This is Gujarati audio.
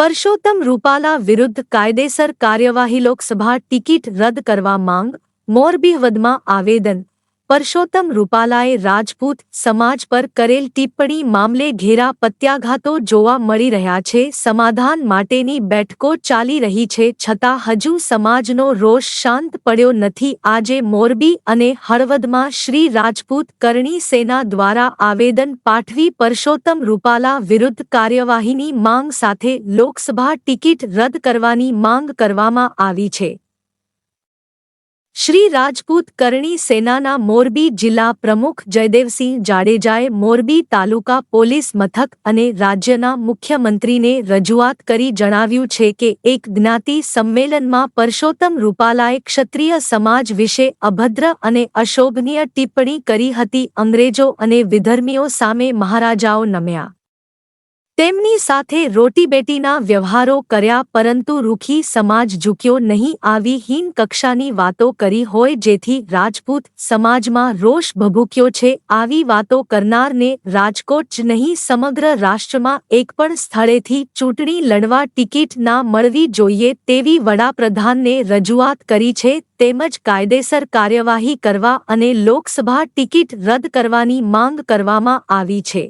પરસોત્તમ રૂપાલા વિરુદ્ધ કાયદેસર કાર્યવાહી લોકસભા ટિકિટ રદ કરવા માંગ મોરબી હદમાં આવેદન પરસોત્તમ રૂપાલાએ રાજપૂત સમાજ પર કરેલ ટિપ્પણી મામલે ઘેરા પ્રત્યાઘાતો જોવા મળી રહ્યા છે. સમાધાન માટેની બેઠકો ચાલી રહી છે. છતાં હજુ સમાજનો રોષ શાંત પડ્યો નથી. આજે મોરબી અને હળવદમાં શ્રી રાજપૂત કરણી સેના દ્વારા આવેદન પાઠવી પરસોત્તમ રૂપાલા વિરુદ્ધ કાર્યવાહીની માંગ સાથે લોકસભા ટિકિટ રદ કરવાની માંગ કરવામાં આવી છે. શ્રી રાજપૂત કરણી સેનાના મોરબી જિલ્લા પ્રમુખ જયદેવસિંહ જાડેજાએ મોરબી તાલુકા પોલીસ મથક અને રાજ્યના મુખ્યમંત્રીને રજૂઆત કરી જણાવ્યું છે કે એક જ્ઞાતિ સંમેલનમાં પરસોત્તમ રૂપાલાએ ક્ષત્રિય સમાજ વિશે અભદ્ર અને અશોભનીય ટિપ્પણી કરી હતી અંગ્રેજો અને વિધર્મીઓ સામે મહારાજાઓ નમ્યા. તેમની સાથે રોટીબેટીના વ્યવહારો કર્યા પરંતુ રૂખી સમાજ ઝૂક્યો નહીં. આવી હીન કક્ષાની વાતો કરી હોય જેથી રાજપૂત સમાજમાં રોષ ભભૂક્યો છે. આવી વાતો કરનારને રાજકોટ જ નહીં, સમગ્ર રાષ્ટ્રમાં એક પણ સ્થળેથી ચૂંટણી લડવા ટિકિટ ના મળવી જોઈએ તેવી વડાપ્રધાનને રજૂઆત કરી છે. તેમજ કાયદેસર કાર્યવાહી કરવા અને લોકસભા ટિકિટ રદ કરવાની માંગ કરવામાં આવી છે.